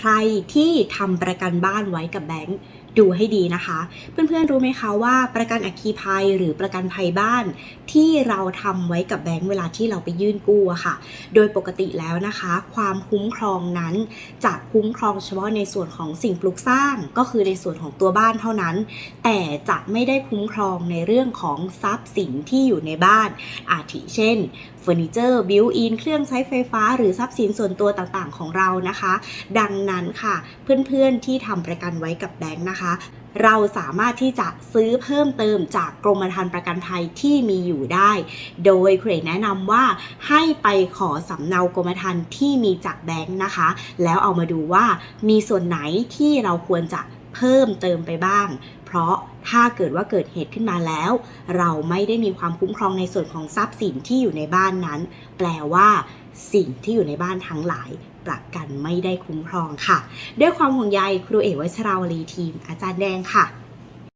ใครที่ทำประกันบ้านไว้กับแบงก์ดูให้ดีนะคะ เพื่อนๆรู้ไหมคะว่าประกันอัคคีภัยหรือประกันภัยบ้าน ที่เราทำไว้กับแบงก์เวลาที่เราไปยื่นกู้อะค่ะ โดยปกติแล้วนะคะ ความคุ้มครองนั้นจะคุ้มครองเฉพาะในส่วนของสิ่งปลูกสร้างก็คือในส่วนของตัวบ้านเท่านั้น แต่จะไม่ได้คุ้มครองในเรื่องของทรัพย์สินที่อยู่ในบ้าน อาทิเช่นเฟอร์นิเจอร์บิวอินเครื่องใช้ไฟฟ้า หรือทรัพย์สินส่วนตัวต่างๆ ของเรานะคะ ดังนั้นค่ะ เพื่อนๆที่ทำประกันไว้กับแบงค์นะคะ เราสามารถที่จะซื้อเพิ่มเติมจากกรมธรรม์ประกันภัยที่มีอยู่ได้ โดยเครแนะนำว่าให้ไปขอสำเนากรมธรรม์ที่มีจากแบงค์นะคะ แล้วเอามาดูว่ามีส่วนไหนที่เราควรจะเพิ่มเติมไปบ้าง เพราะถ้าเกิดว่าเกิดเหตุขึ้นมาแล้ว เราไม่ได้มีความคุ้มครองในส่วนของทรัพย์สินที่อยู่ในบ้านนั้น แปลว่า สิ่งที่อยู่ในบ้านทั้งหลาย ประกันไม่ได้คุ้มครองค่ะ ด้วยความห่วงใยครูเอกวัชราวลีทีม อาจารย์แดงค่ะ